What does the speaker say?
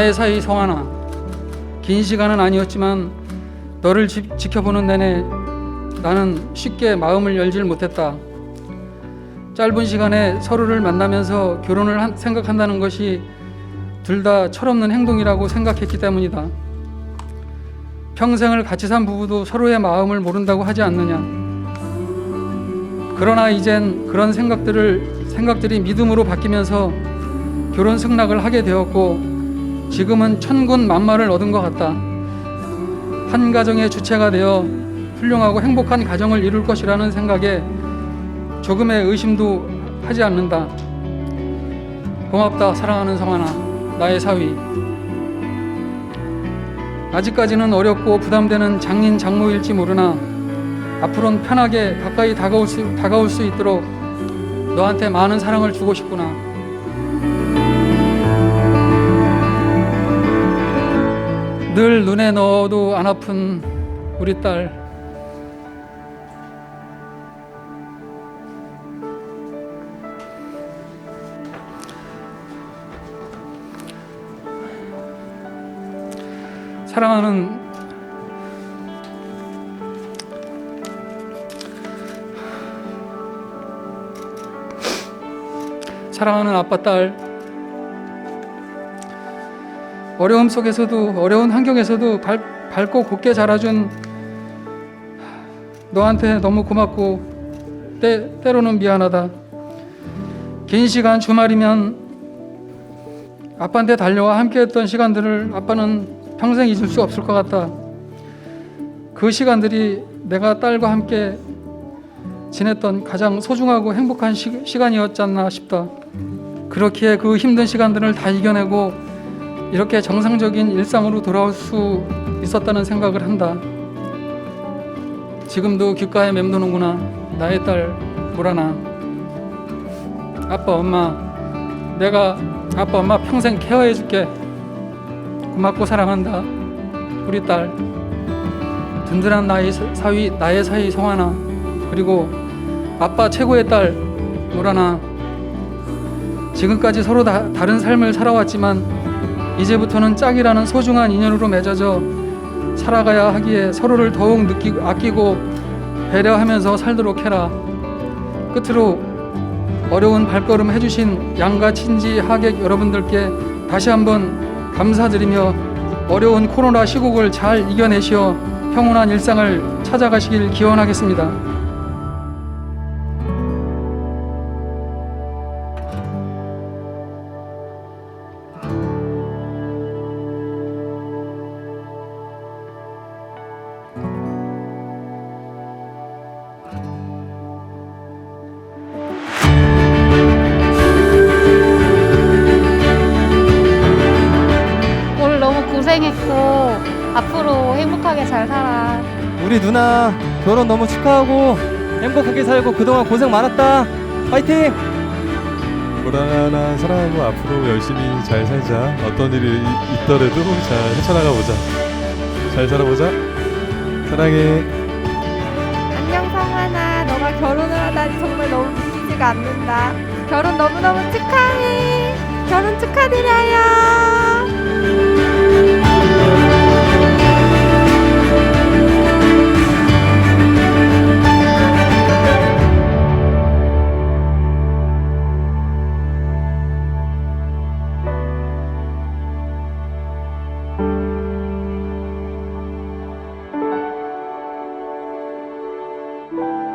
나의 사이 성하나 긴 시간은 아니었지만 너를 지, 지켜보는 내내 나는 쉽게 마음을 열질 못했다. 짧은 시간에 서로를 만나면서 결혼을 한- 생각한다는 것이 둘 다 철없는 행동이라고 생각했기 때문이다. 평생을 같이 산 부부도 서로의 마음을 모른다고 하지 않느냐. 그러나 이젠 그런 생각들을 생각들이 믿음으로 바뀌면서 결혼 승낙을 하게 되었고 지금은 천군 만마를 얻은 것 같다. 한 가정의 주체가 되어 훌륭하고 행복한 가정을 이룰 것이라는 생각에 조금의 의심도 하지 않는다. 고맙다 사랑하는 성환아 나의 사위 아직까지는 어렵고 부담되는 장인 장모일지 모르나 앞으로는 편하게 가까이 다가올 수, 다가올 수 있도록 너한테 많은 사랑을 주고 싶구나 늘 눈에 넣어도 안 아픈 우리 딸. 사랑하는 사랑하는 아빠 딸 어려움 속에서도 어려운 환경에서도 발, 밝고 곱게 자라준 너한테 너무 고맙고 때, 때로는 미안하다 긴 시간 주말이면 아빠한테 달려와 함께했던 시간들을 아빠는 평생 잊을 수 없을 것 같다. 그 시간들이 내가 딸과 함께 지냈던 가장 소중하고 행복한 시, 시간이었지 않나 싶다. 그렇기에 그 힘든 시간들을 다 이겨내고 이렇게 정상적인 일상으로 돌아올 수 있었다는 생각을 한다. 지금도 귓가에 맴도는구나. 나의 딸 모라나. 아빠 엄마 내가 아빠 엄마 평생 케어해 줄게. 고맙고 사랑한다. 우리 딸. 든든한 나의 사- 사위 나의 사위 성하나 그리고 아빠 최고의 딸 모라나 지금까지 서로 다, 다른 삶을 살아왔지만 이제부터는 짝이라는 소중한 인연으로 맺어져 살아가야 하기에 서로를 더욱 느끼고 아끼고 배려하면서 살도록 해라. 끝으로 어려운 발걸음 해주신 양가 친지 하객 여러분들께 다시 한번 감사드리며 어려운 코로나 시국을 잘 이겨내시어 평온한 일상을 찾아가시길 기원하겠습니다. 오늘 너무 고생했고 앞으로 행복하게 잘 살아. 우리 누나 결혼 너무 축하하고 행복하게 살고 그동안 고생 많았다. 파이팅! 보라나 사랑하고 앞으로 열심히 잘 살자. 어떤 일이 이- 있더라도 잘 헤쳐나가 보자. 잘 살아보자. 사랑해. 쉽지가 않는다. 결혼 너무너무 축하해. 결혼 축하드려요. 嗯。